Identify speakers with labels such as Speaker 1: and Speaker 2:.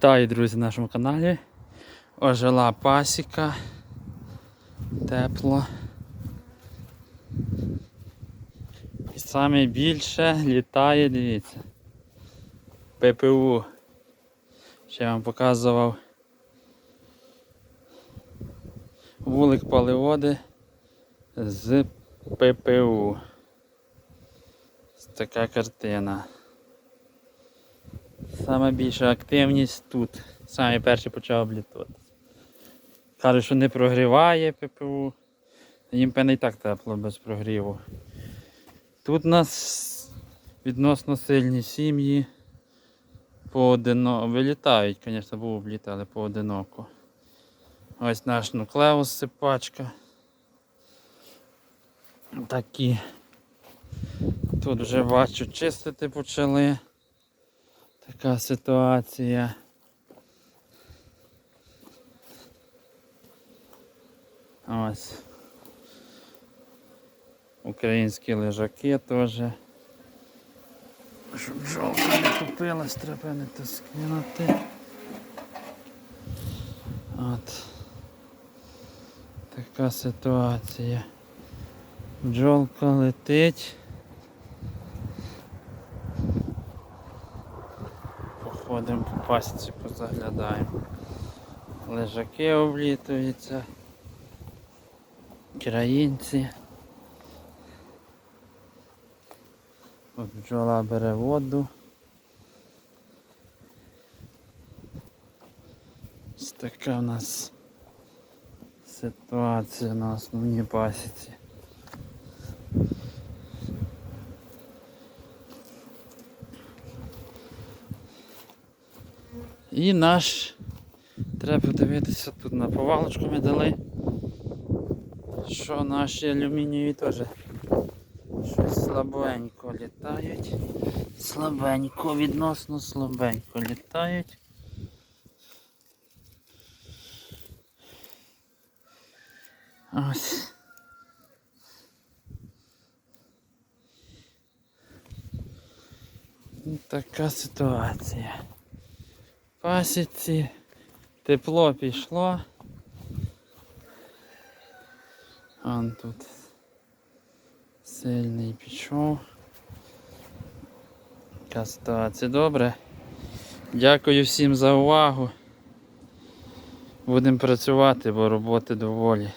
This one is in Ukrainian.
Speaker 1: Вітаю, друзі, на нашому каналі. Ожила пасіка. Тепло. І саме більше літає, дивіться. ППУ. Ще я вам показував. Вулик паливоди з ППУ. Ось така картина. Саме більша активність тут. Саме перший почав облітувати. Каже, що не прогріває ППУ. Їм певне і так тепло без прогріву. Тут у нас відносно сильні сім'ї. Поодиноко. Вилітають, звісно, був обліт, але поодиноко. Ось наш нуклеус сипачка. Такі. Тут вже бачу чистити почали. Така ситуація. Ось. Українські лежаки теж. Щоб бджолка не купилась, треба не то скинути. От. Така ситуація. Бджолка летить. Походимо по пасіці, позаглядаємо. Лежаки облітуються. Країнці. От бджола бере воду. Ось така в нас ситуація на основній пасіці. І наш, треба подивитися, тут на повалочку ми дали, що наші алюмінієві теж щось слабенько літають. Слабенько, відносно слабенько літають. Ось. Така ситуація. Пасіці, тепло пішло. Он тут сильний пішов. Така ситуація. Добре. Дякую всім за увагу. Будемо працювати, бо роботи доволі.